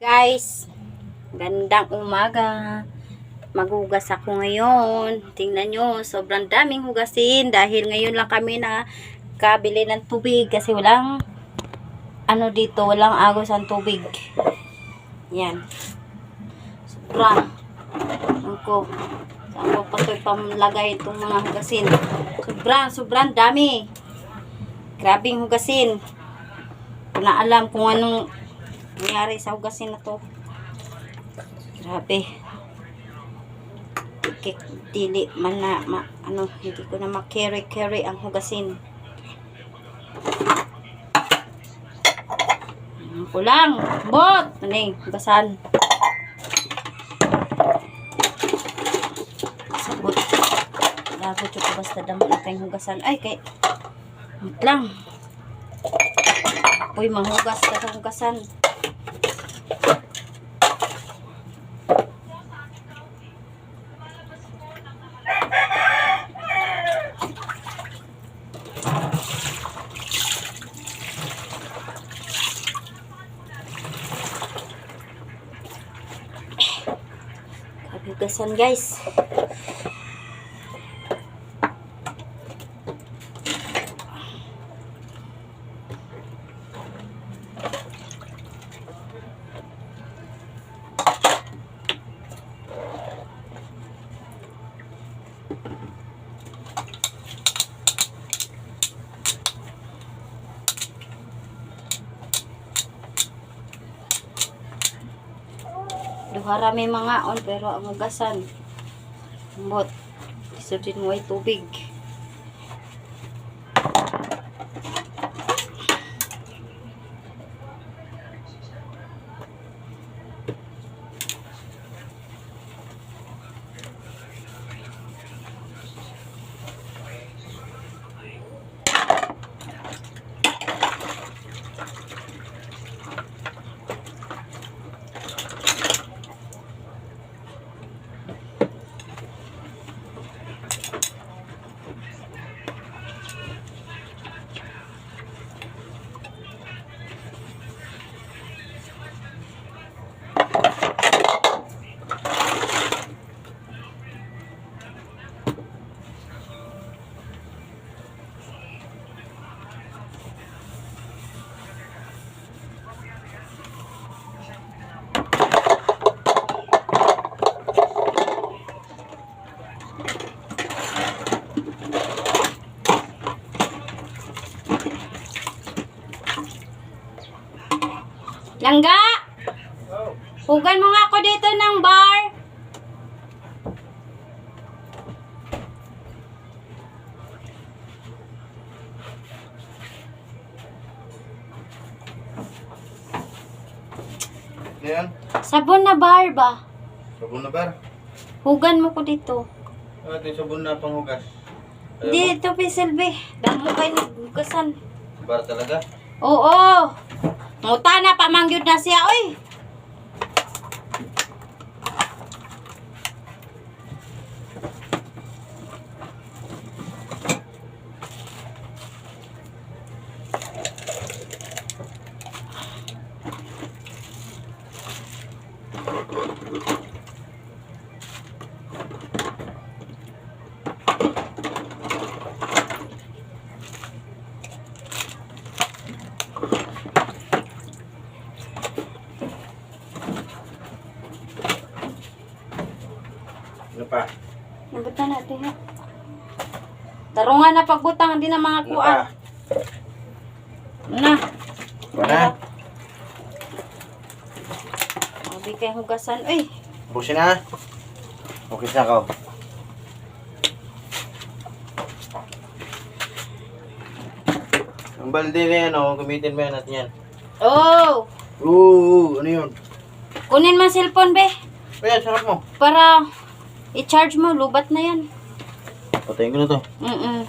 Guys, gandang umaga. Maghugas ako ngayon. Tingnan nyo, sobrang daming hugasin dahil ngayon lang kami na kabili ng tubig kasi walang ano dito, walang agos ang tubig. Yan. Sobra. Ano ko. Saan ko pa ito pamlagay itong mga hugasin. Sobrang, sobrang dami. Grabing hugasin. Kung alam kung anong nangyari sa hugasin na to. Grabe. Kik, dili man na, ma, ano, hindi ko na ma-carry-carry ang hugasin. Ano ko lang. Bot! Yung hugasan? Sabot. Yung ko basta damo na kayong hugasan. Ay, kay... Wait lang. Uy, manghugas ka sa hugasan. Kabigasan guys. Duhara may mga on pero ang hugasan. Bot. Isudin mo ay tubig. Langga! Hugan mo nga ako dito ng bar. Yan. Sabon na bar ba? Sabon na bar. Hugan mo ko dito. Ah, ito yung sabon na panghugas. Mo? Dito, Pisilbi. Damo kayo naghugasan. Bar talaga. Oo. Muta na, pamangyod na siya, oy. Pa? Nabutan natin, ha? Tarungan na pagbutang, hindi na mga Ano? Ano na? Ano na? Sabi kayo hugasan. Uy, Busin na. Okay na ako. Ang balde na yan, oh, gamitin mo yan natin yan. oh, Oo, ano yun? kunin mo ang cellphone, be. Ayan, sarap mo. Para i-charge mo, lubat na yan. Patayin ko na to. Mm-mm.